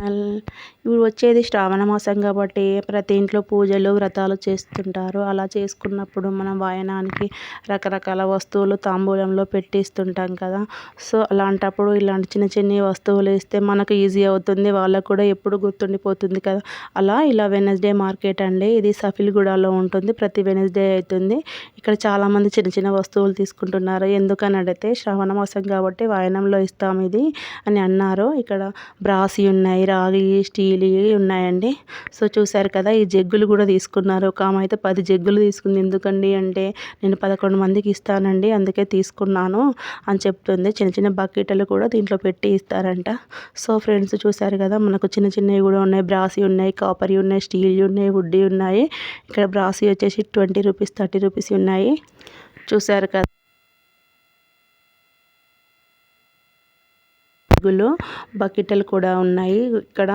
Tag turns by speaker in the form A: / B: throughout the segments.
A: ఇప్పుడు వచ్చేది శ్రావణ మాసం కాబట్టి ప్రతి ఇంట్లో పూజలు వ్రతాలు చేస్తుంటారు. అలా చేసుకున్నప్పుడు మనం వాయనానికి రకరకాల వస్తువులు తాంబూలంలో పెట్టిస్తుంటాం కదా. సో అలాంటప్పుడు ఇలాంటి చిన్న చిన్న వస్తువులు ఇస్తే మనకు ఈజీ అవుతుంది. వాళ్ళకు కూడా ఎప్పుడు గుర్తుండిపోతుంది కదా. అలా ఇలా వెనస్డే మార్కెట్ అండి. ఇది సఫిల్గూడలో ఉంటుంది. ప్రతి వెనస్డే అవుతుంది. ఇక్కడ చాలామంది చిన్న చిన్న వస్తువులు తీసుకుంటున్నారు. ఎందుకని అడిగితే శ్రావణ మాసం కాబట్టి వాయనంలో ఇస్తాం ఇది అని అన్నారు. ఇక్కడ బ్రాసి ఉన్నాయి రాగి స్టీల్ ఉన్నాయండి. సో చూసారు కదా ఈ జగ్గులు కూడా తీసుకున్నారు. ఒక ఆమె అయితే పది జగ్గులు తీసుకుంది. ఎందుకండి అంటే నేను పదకొండు మందికి ఇస్తానండి అందుకే తీసుకున్నాను అని చెప్తుంది. చిన్న చిన్న బకెట్లు కూడా దీంట్లో పెట్టి ఇస్తారంట. సో ఫ్రెండ్స్ చూసారు కదా మనకు చిన్న చిన్నవి కూడా ఉన్నాయి. బ్రాసి ఉన్నాయి కాపర్ ఉన్నాయి స్టీల్ ఉన్నాయి వుడ్డీ ఉన్నాయి. ఇక్కడ బ్రాసి వచ్చేసి ట్వంటీ రూపీస్ థర్టీ రూపీస్ ఉన్నాయి. చూసారు కదా. చెంబులు బకెట్లు కూడా ఉన్నాయి. ఇక్కడ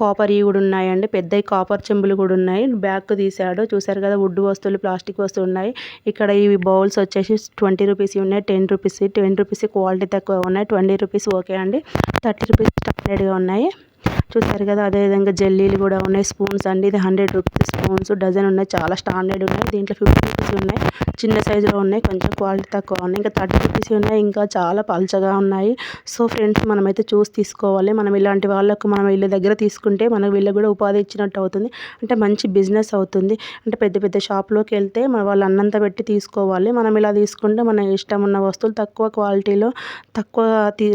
A: కాపర్ కూడా ఉన్నాయండి. పెద్ద కాపర్ చెంబులు కూడా ఉన్నాయి. బ్యాగ్ తీశాడు. చూసారు కదా వుడ్ వస్తువులు ప్లాస్టిక్ వస్తువులు ఉన్నాయి. ఇక్కడ ఇవి బౌల్స్ వచ్చేసి ట్వంటీ రూపీస్ ఉన్నాయి. Ten rupees ten rupees quality తక్కువ ఉన్నాయి. ట్వంటీ రూపీస్ ఓకే అండి. థర్టీ రూపీస్ స్టాండర్డ్గా ఉన్నాయి. చూసారు కదా అదేవిధంగా జల్లీలు కూడా ఉన్నాయి. స్పూన్స్ అండి. ఇది హండ్రెడ్ రూపీస్ స్పూన్స్. డజన్ ఉన్నాయి. చాలా స్టాండర్డ్ ఉన్నాయి. దీంట్లో ఫిఫ్టీ ఉన్నాయి. చిన్న సైజులో ఉన్నాయి కొంచెం క్వాలిటీ తక్కువ ఉన్నాయి. ఇంకా థర్టీ రూపీస్ ఉన్నాయి ఇంకా చాలా పల్చగా ఉన్నాయి. సో ఫ్రెండ్స్ మనమైతే చూసి తీసుకోవాలి. మనం ఇలాంటి వాళ్ళకు మనం వీళ్ళ దగ్గర తీసుకుంటే మనకు వీళ్ళకి కూడా ఉపాధి ఇచ్చినట్టు అవుతుంది. అంటే మంచి బిజినెస్ అవుతుంది. అంటే పెద్ద పెద్ద షాప్లోకి వెళ్తే మన వాళ్ళు అన్నంత పెట్టి తీసుకోవాలి. మనం ఇలా తీసుకుంటే మన ఇష్టం ఉన్న వస్తువులు తక్కువ క్వాలిటీలో తక్కువ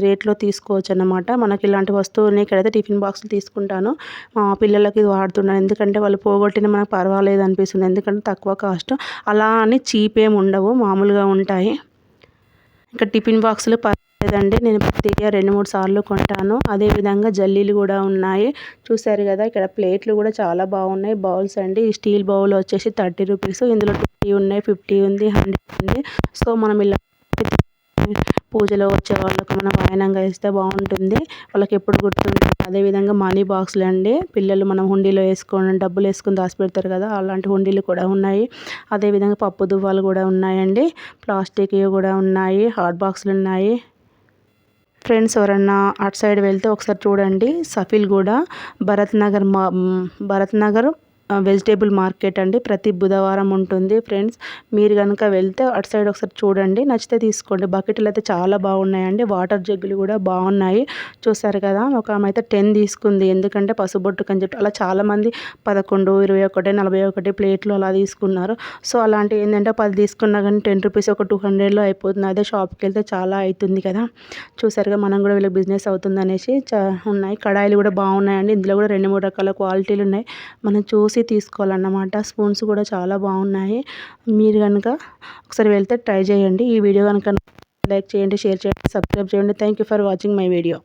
A: రేట్లో తీసుకోవచ్చు అన్నమాట. మనకి ఇలాంటి వస్తువుని ఇక్కడైతే టిఫిన్ బాక్సులు తీసుకుంటాను. మా పిల్లలకి వాడుతున్నాను. ఎందుకంటే వాళ్ళు పోగొట్టిన మనకు పర్వాలేదు అనిపిస్తుంది. ఎందుకంటే తక్కువ కాస్ట్. అలా అని చీప్ ఏమి ఉండవు మామూలుగా ఉంటాయి. ఇంకా టిఫిన్ బాక్సులు పర్లేదండి. నేను ప్రతి రెండు మూడు సార్లు కొంటాను. అదేవిధంగా జల్లీలు కూడా ఉన్నాయి. చూసారు కదా ఇక్కడ ప్లేట్లు కూడా చాలా బాగున్నాయి. బౌల్స్ అండి. స్టీల్ బౌల్ వచ్చేసి థర్టీ రూపీస్. ఇందులో ట్వంటీ ఉన్నాయి ఫిఫ్టీ ఉంది హండ్రెడ్ ఉంది. సో మనం ఇలా పూజలో వచ్చే వాళ్ళకు మనం వాయనంగా ఇస్తే బాగుంటుంది. వాళ్ళకి ఎప్పుడు గుర్తుంటుంది అదేవిధంగా మనీ బాక్సులు అండి. పిల్లలు మనం హుండీలో వేసుకొని డబ్బులు వేసుకొని దాచిపెడతారు కదా అలాంటి హుండీలు కూడా ఉన్నాయి. అదేవిధంగా పప్పు దువ్వాలు కూడా ఉన్నాయండి. ప్లాస్టిక్ కూడా ఉన్నాయి. హాట్ బాక్సులు ఉన్నాయి. ఫ్రెండ్స్ ఎవరన్నా అటు సైడ్ వెళ్తే ఒకసారి చూడండి. సఫీల్ కూడా భరత్ నగర్ మా భరత్ నగర్ వెజిటేబుల్ మార్కెట్ అండి. ప్రతి బుధవారం ఉంటుంది ఫ్రెండ్స్. మీరు కనుక వెళ్తే అటు సైడ్ ఒకసారి చూడండి. నచ్చితే తీసుకోండి. బకెట్లు అయితే చాలా బాగున్నాయండి. వాటర్ జగ్గులు కూడా బాగున్నాయి. చూసారు కదా ఒక ఆమె అయితే టెన్ తీసుకుంది. ఎందుకంటే పసుబొట్టుకు అని చెప్పి అలా చాలామంది పదకొండు ఇరవై ఒకటి నలభై ఒకటి ప్లేట్లు అలా తీసుకున్నారు. సో అలాంటివి ఏంటంటే పది తీసుకున్నా కానీ టెన్ రూపీస్ ఒక టూ హండ్రెడ్లో అయిపోతుంది. అదే షాప్కి వెళ్తే చాలా అవుతుంది కదా. చూసారుగా మనం కూడా వీళ్ళకి బిజినెస్ అవుతుంది అనేసి ఉన్నాయి. కడాయిలు కూడా బాగున్నాయండి. ఇందులో కూడా రెండు మూడు రకాల క్వాలిటీలు ఉన్నాయి. మనం చూసి చేసి తీసుకోవాలన్నమాట. స్పూన్స్ కూడా చాలా బాగున్నాయి. మీరు కనుక ఒకసారి వెళ్తే ట్రై చేయండి. ఈ వీడియో కనుక లైక్ చేయండి షేర్ చేయండి సబ్స్క్రైబ్ చేయండి. Thank you for watching my video